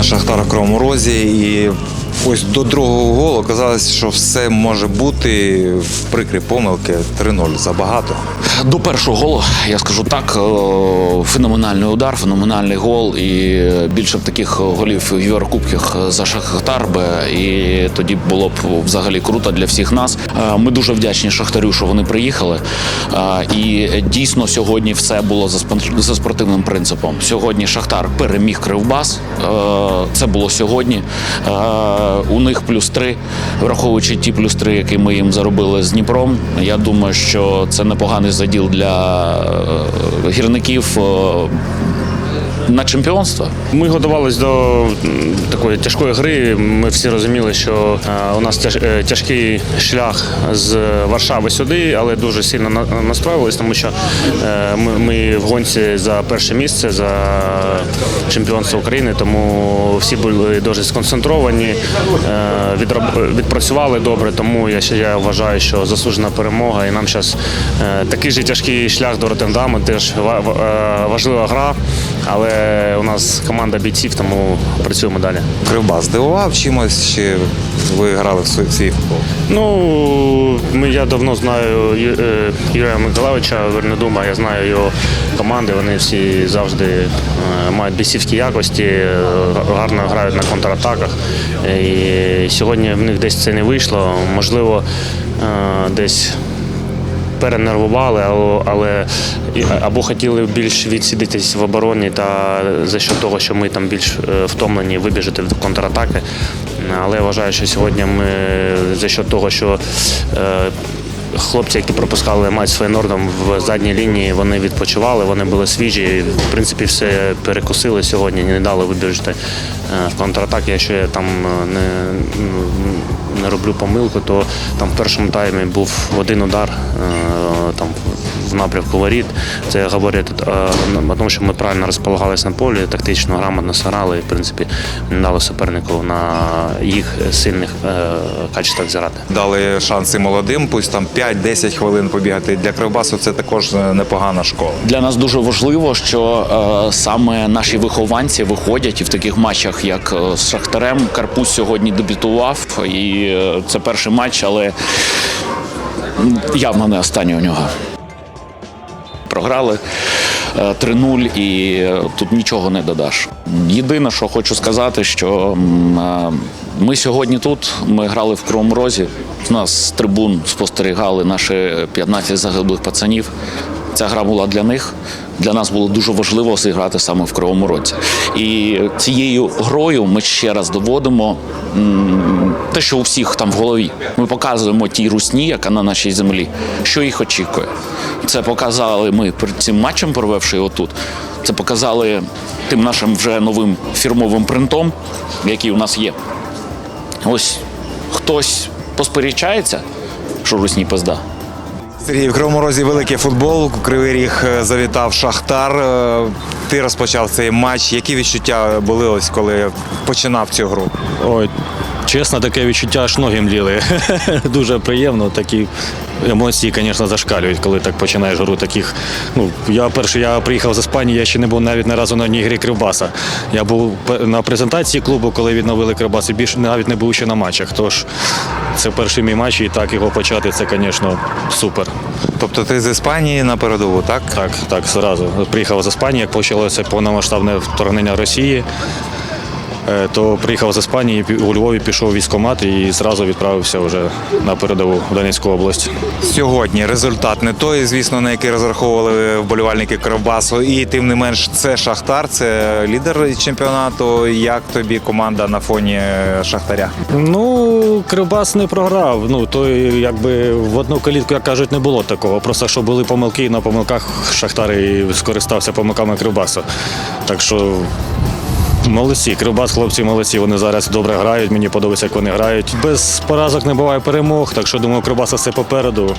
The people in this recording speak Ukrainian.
на Шахтар в Кривому і ось до другого голу казалось, що все може бути в прикрі помилки 3-0 забагато. До першого голу я скажу так: е, феноменальний удар, феноменальний гол. І більше б таких голів в Єврокубках за Шахтар би. І тоді було б взагалі круто для всіх нас. Е, Ми дуже вдячні Шахтарю, що вони приїхали. Е, І дійсно сьогодні все було за спортивним принципом. Сьогодні Шахтар переміг Кривбас. Це було сьогодні. У них плюс три, враховуючи ті плюс три, які ми їм заробили з Дніпром. Я думаю, що це непоганий заділ для е, гірників е, на чемпіонство. Ми готувалися до такої тяжкої гри. Ми всі розуміли, що е, у нас е, тяжкий шлях з Варшави сюди, але дуже сильно на- настроювалися, тому що е, ми, в гонці за перше місце за чемпіонство України, тому всі були дуже сконцентровані, відпрацювали добре. Тому я ще я вважаю, що заслужена перемога. І нам зараз такий же тяжкий шлях до Роттердаму, теж ва- ва- важлива гра. Але у нас команда бійців, тому працюємо далі. Кривбас здивував чимось, чи ви грали в свій футбол? Ну, я давно знаю е, Юрія Миколаївича Вернедума, я знаю його команди, вони всі завжди е, мають бійцівські якості, е, гарно грають на контратаках. І сьогодні в них десь це не вийшло. Можливо, десь перенервували, але, або хотіли більш відсідитись в обороні та за що того, що ми там більш е, втомлені вибіжати в контратаки. Але я вважаю, що сьогодні ми за що того, що е, хлопці, які пропускали матч з Фейнордом в задній лінії, вони відпочивали, вони були свіжі. В принципі, все перекусили сьогодні, не дали вибіжати е, в контратаки. Якщо я там не, не роблю помилку, то там в першому таймі був один удар е, там в напрямку воріт. Це говорить е, тому, що ми правильно розполагалися на полі, тактично, грамотно сиграли і в принципі не дали супернику на їх сильних е, качествах зіграти. Дали шанси молодим, пусть там 5-10 хвилин побігати. Для Кривбасу це також е, непогана школа. Для нас дуже важливо, що е, саме наші вихованці виходять і в таких матчах, як з Шахтарем. Карпусь сьогодні дебютував, і це перший матч, але явно не останній у нього. Програли е, 3-0 і е, тут нічого не додаш. Єдине, що хочу сказати, що е, ми сьогодні тут, ми грали в Кромрозі. У нас з трибун спостерігали наші 15 загиблих пацанів. Ця гра була для них. Для нас було дуже важливо зіграти саме в Кривому Році. І цією грою ми ще раз доводимо те, що у всіх там в голові. Ми показуємо тій русні, яка на нашій землі, що їх очікує. Це показали ми цим матчем, провевши його тут. Це показали тим нашим вже новим фірмовим принтом, який у нас є. Ось хтось посперечається, що русні пизда. Сергій, в Кривому Розі великий футбол. Кривий Ріг е, завітав Шахтар. Е, Ти розпочав цей матч. Які відчуття були ось коли починав цю гру? Ой, чесно, таке відчуття аж ноги мліли. Дуже приємно. Такі емоції, звісно, зашкалюють, коли так починаєш гру таких. Ну, я перший, я приїхав з Іспанії, я ще не був навіть ні разу на одній грі Кривбаса. Я був на презентації клубу, коли відновили Кривбас, і більше навіть не був ще на матчах. Тож це перший мій матч, і так його почати, це, звісно, супер. Тобто ти з Іспанії на передову, так? Так, так, зразу. Приїхав з Іспанії, як почалося повномасштабне вторгнення Росії. Е, То приїхав з Іспанії, у Львові пішов в військкомат і зразу відправився вже на передову в Донецьку область. Сьогодні результат не той, звісно, на який розраховували вболівальники Кривбасу. І тим не менш, це Шахтар, це лідер чемпіонату. Як тобі команда на фоні Шахтаря? Ну, Кривбас не програв. Ну, то якби в одну калітку, як кажуть, не було такого. Просто що були помилки, і на помилках Шахтар і скористався помилками Кривбасу. Так що. Молодці, Кривбас, хлопці молодці. Вони зараз добре грають. Мені подобається, як вони грають. Без поразок не буває перемог, так що думаю, Кривбаса все попереду.